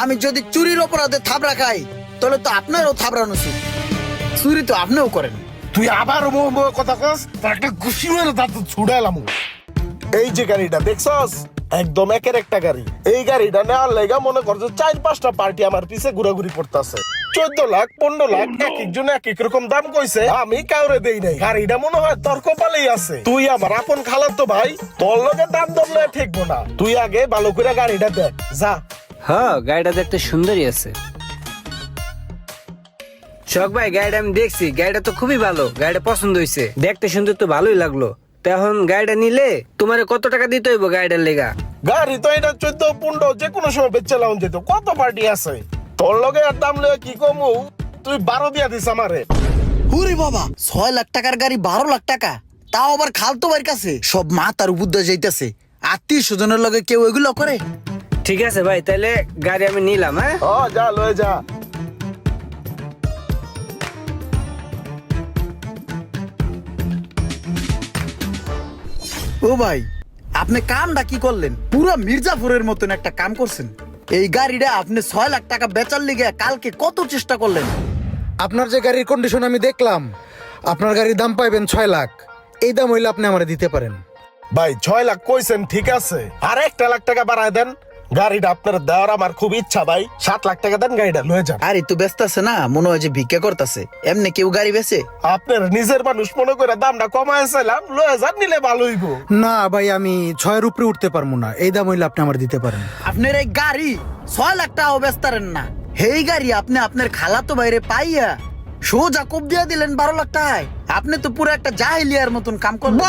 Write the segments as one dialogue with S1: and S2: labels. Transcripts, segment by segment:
S1: আমি যদি চুরির অপরাধে থাবড়া খাই তাহলে তো আপনারও থাবড়ানো উচিত চুরি তো আপনিও করেন।
S2: তুই আবার মো মো কথা কস তোর একটা ঘুষি মেরে দাঁত ছুড়াইলাম এই যে গাড়িটা দেখছস? একদম একের একটা গাড়ি। এই গাড়িটা নেওয়ার লেগা মনে কর যে চার পাঁচটা পার্টি আমার পিছে ঘুরাঘুরি করতেছে। চোদ্দ লাখ পনেরো লাখ এক একজন এক এক রকম দাম কইছে। আমি কাউরে দেই নাই। গাড়িটা মনে হয় তোর কপালেই আছে। তুই আমার আপন খালার তো ভাই তোর লগে দাম দমলে ঠিকবো না। তুই আগে ভালো করে গাড়িটা দেখ। যা।
S3: হ্যাঁ গাড়িটা দেখতে সুন্দরই আছে। শখ ভাই গাড়িটা আমি দেখছি। গাড়িটা তো খুবই ভালো। গাড়িটা পছন্দ হয়েছে। দেখতে সুন্দর তো ভালোই লাগল। তো এখন গাড়িটা নিলে তোমার কত টাকা দিতে হইব গাড়িটার লেগা?
S2: গাড়ি তো এটা চোদ্দ পনেরো যে কোনো সময় বেচে লাউন যেত। কত পার্টি আছে? তোর লগে আর দাম লগে কি কমু? তুই বারো দিয়া দিস আমারে।
S1: হুরি বাবা ছয় লাখ টাকার গাড়ি বারো লাখ টাকা। তাও আবার খালতো বাড়ির কাছে? সব মা তার উপর দিয়ে যাইতেছে। আত্মীয় স্বজনের লগে কেউ এগুলো করে?
S3: ঠিক আছে ভাই তাহলে গাড়ি আমি নিলাম হ্যাঁ?
S2: ও যা লয়ে যা।
S1: ও ভাই আপনি কামটা কি করলেন? পুরো মির্জাপুরের মতন একটা কাম করছেন। এই গাড়িটা আপনি ছয় লাখ টাকা বেচার লিগে কালকে কত চেষ্টা করলেন?
S4: আপনার যে গাড়ির কন্ডিশন আমি দেখলাম আপনার গাড়ির দাম পাইবেন ছয় লাখ। এই দাম হইলে আপনি আমার দিতে পারেন।
S2: ভাই ছয় লাখ কইছেন ঠিক আছে। আর একটা লাখ টাকা বাড়ায় দেন। গাড়িটা আপনার দেওয়ার আমার খুব ইচ্ছা ভাই। সাত লাখ টাকা দেন গাড়িটা লয়ে যান।
S1: আরে তো ব্যস্ত আছে না? মনে হয় যে ভিক্ষা করতেছে। এমনি কেউ গাড়ি বেচে?
S2: আপনার নিজের মানুষ মনে করে দামটা কমাইছিলাম লয়ে যান নিলে ভালো হইব
S4: না ভাই আমি ছয়ের উপরে উঠতে পারব না। এই দাম হইলে আপনি আমার দিতে পারেন।
S1: আপনার এই গাড়ি ছয় লাখ টাকাও বেচতারেন না। এই গাড়ি আপনি আপনার খালাতো বাইরে পাইয়া সোজা কোপ দিয়া দিলেন বারো লাখ টাকায়। আপনি তো পুরো একটা জাহিলিয়ার মতন কাম করলেন।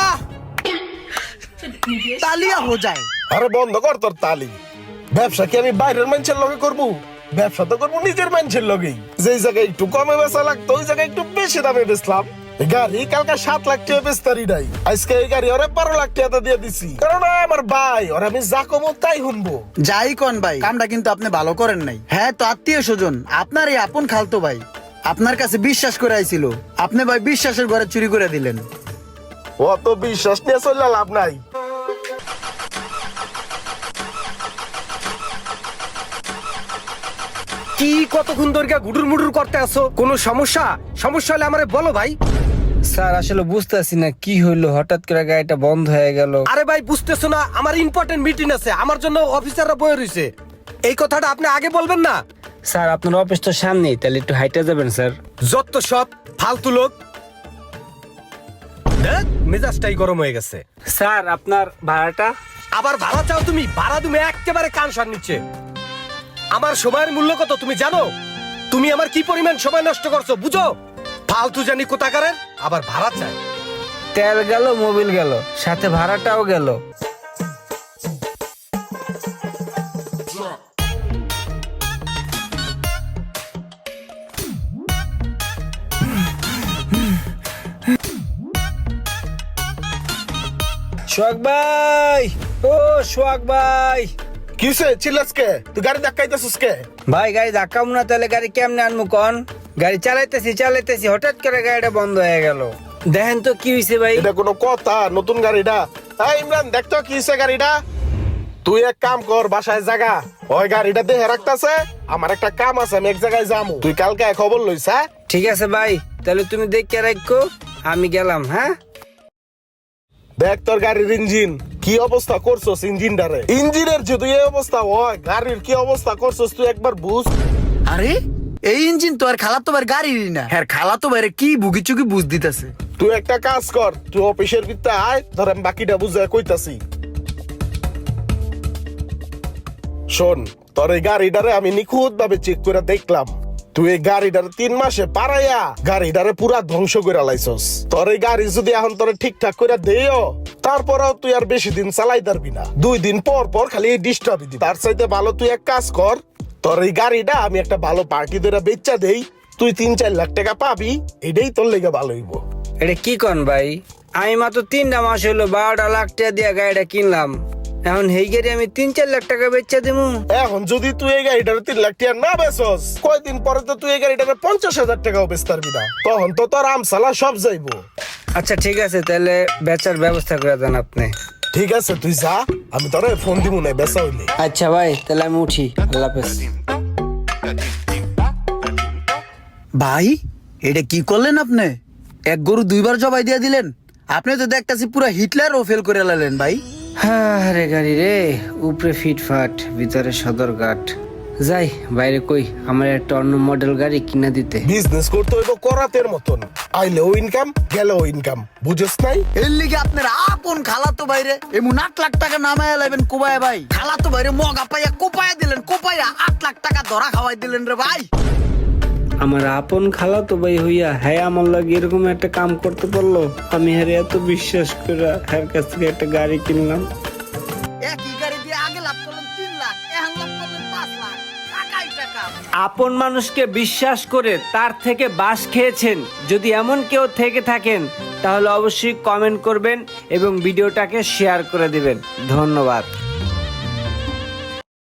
S1: তালিয়া হো যায়।
S2: আরে বন্ধ কর তোর তালি। ব্যবসা কি আমি বাইরের মানুষের লগে করব? ব্যবসা তো করব নিজের মানুষের লগেই। যেই জায়গায় একটু কমে বেচা লাগতো ওই জায়গায় একটু বেশি দামে বেচলাম। গাড়ি কালকে সাত লাখ টাকা বেচতারি নাই। আজকে এই গাড়ি ওরে বারো লাখ টাকা দিয়ে দিছি। কারণ আমার ভাই ওর আমি যা কমো তাই শুনব।
S1: যাই কন ভাই কামটা কিন্তু আপনি ভালো করেন নাই। হ্যাঁ তো আত্মীয় স্বজন আপনার এই আপন খালতো ভাই আপনার কাছে বিশ্বাস করে আইছিল। আপনি ভাই বিশ্বাসের ঘরে চুরি করে দিলেন।
S2: অত বিশ্বাস নিয়ে চললে লাভ নাই।
S5: কি কতক্ষণ ধরে গুডুর মুডুর করতে আসো কোনো সমস্যা? সমস্যা হলে আমারে বলো ভাই।
S3: স্যার আসলে বুঝতেছি না কি হইল হঠাৎ করে গাড়িটা বন্ধ হয়ে গেল।
S5: আরে ভাই বুঝতেছো না আমার ইম্পর্টেন্ট মিটিং আছে আমার জন্য অফিসাররা বয়ে রয়েছে এই কথাটা আপনি আগে বলবেন না?
S3: স্যার আপনার অফিস তো সামনেই তাহলে একটু হাইটে যাবেন স্যার।
S5: যত সব ফালতু লোক। দেখ, মেজাজটাই গরম হয়ে গেছে।
S3: স্যার আপনার ভাড়াটা?
S5: আবার ভাড়া চাও তুমি? ভাড়া তুমি একেবারে কান সার নিচ্ছে আমার সময়ের মূল্য কত তুমি জানো? তুমি আমার কি পরিমাণ সময় নষ্ট করছ, বুঝো? ফালতু জানি কোথাকারের, আবার ভাড়া চাই।
S3: তেল গেল, মোবিল গেল, সাথে ভাড়াটাও গেল। সোহাগ ভাই, ও সোহাগ ভাই।
S2: কিসে চিল্লাসকে? তুই গাড়ি ধাক্কাইতেছিস কে?
S3: ভাই গাড়ি ধাক্কাম না তাহলে গাড়ি কেমনে আনব কন? গাড়ি চালাইতেছি চালাইতেছি হঠাৎ করে গাড়িটা বন্ধ হয়ে গেল। দেখেন তো কি হয়েছে ভাই।
S2: এটা কোনো কথা নতুন গাড়িটা। এই ইমরান দেখতো কি হইছে গাড়িটা। তুই এক কাম কর বাসায় জায়গা ওই গাড়িটা দেহে রাখতাছে আমার একটা কাম আছে আমি এক জায়গায় যামু। তুই কালকে খবর লইস হ্যাঁ?
S3: ঠিক আছে ভাই তাহলে তুমি দেখে রাখো আমি গেলাম হ্যাঁ?
S2: দেখ তোর গাড়ির ইঞ্জিন। কি অবস্থা করছস ইঞ্জিনটারে? ইঞ্জিনের যদি এই অবস্থা হয় গাড়ির কি অবস্থা করছস তুই একবার বুঝ।
S1: আরে এই ইঞ্জিন তো আর খালাতো ভাইয়ের গাড়িরই না। হ্যাঁ খালাতো ভাইয়ের কি বুকি চুকি বুঝ দিতেছে?
S2: তুই একটা কাজ কর তুই অফিসের ভিতরে আয় ধর আমি বাকিটা বুঝে কইতাছি। শোন তোর এই গাড়িটারে আমি নিখুঁত ভাবে চেক করে দেখলাম। তুই গাড়িটারে তিন মাসে পারাইয়া গাড়িটারে পুরা ধ্বংস করে লাইছস। তোর এই গাড়ি যদি এখন তোরে ঠিকঠাক করে দেও তারপরেও তুই আর বেশি দিন চালাই পারবি না। দুই দিন পর পর খালি ডিস্টার্ব দিবি। তার চাইতে ভালো তুই এক কাজ কর, তোর এই গাড়িটা আমি একটা ভালো পার্টি ধরে বেচা দেই, তুই তিন চার লাখ টাকা পাবি, এটাই তোর লেগে ভালো হইব।
S3: এটা কি কন ভাই? আমি মাত্র তিনটা মাস হইল বারোটা লাখ টাকা দিয়ে গাড়িটা কিনলাম। এখন হেই গাড়ি আমি তিন চার লাখ টাকা বেচা দিব।
S2: এখন যদি তুই এই গাড়িটার তিন লাখ টাকা না বেচস কয়দিন পরে তো তুই এই গাড়িটার পঞ্চাশ হাজার টাকাও বেচ পারবি তখন তো তোর আমসালা সব যাইবো।
S3: আচ্ছা ঠিক আছে তাহলে বেচার ব্যবস্থা করে দেন আপনি।
S2: ঠিক আছে তুই যা আমি তোর ফোন দিব না বেচা হইলে।
S3: আচ্ছা ভাই তাহলে আমি উঠি। আল্লাহ
S1: ভাই এটা কি করলেন আপনি? এক গরু দুইবার জবাই দিয়ে দিলেন। আপনি তো দেখতেছি পুরো হিটলারও ফেল করে লালেন ভাই।
S3: হ্যাঁ রে গাড়ি রে উপরে ফিটফাট ভিতরে সদরঘাট। যাই বাইরে কই আমার একটা অন্য মডেল গাড়ি কিনা দিতে।
S2: বিজনেস করতে হইব করাতের মতন। আইলেও ইনকাম গেলেও ইনকাম বুঝছ নাই?
S1: এর লিগে আপনার আপন খালাতো বাইরে এমন আট লাখ টাকা নামায় লাইবেন কোবায় ভাই। খালাতো বাইরে মগা পাইয়া কোপায়া দিলেন কোপায়া আট লাখ টাকা ধরা খাওয়াই দিলেন রে ভাই।
S3: আমার আপন খালা তো ভাই হইয়া হ্যাঁ আমার লাগে এরকম একটা কাম করতে পারল। আমি হ্যাঁ এত বিশ্বাস করে হ্যার কাছ থেকে একটা গাড়ি কিনলাম।
S1: একই গাড়ি দিয়ে আগে লাভ করলেন তিন লাখ এখন লাভ করলেন পাঁচ লাখ। টাকাই টাকা।
S3: আপন মানুষকে বিশ্বাস করে তার থেকে বাস খেয়েছেন। যদি এমন কেউ থেকে থাকেন তাহলে অবশ্যই কমেন্ট করবেন এবং ভিডিওটাকে শেয়ার করে দিবেন। ধন্যবাদ।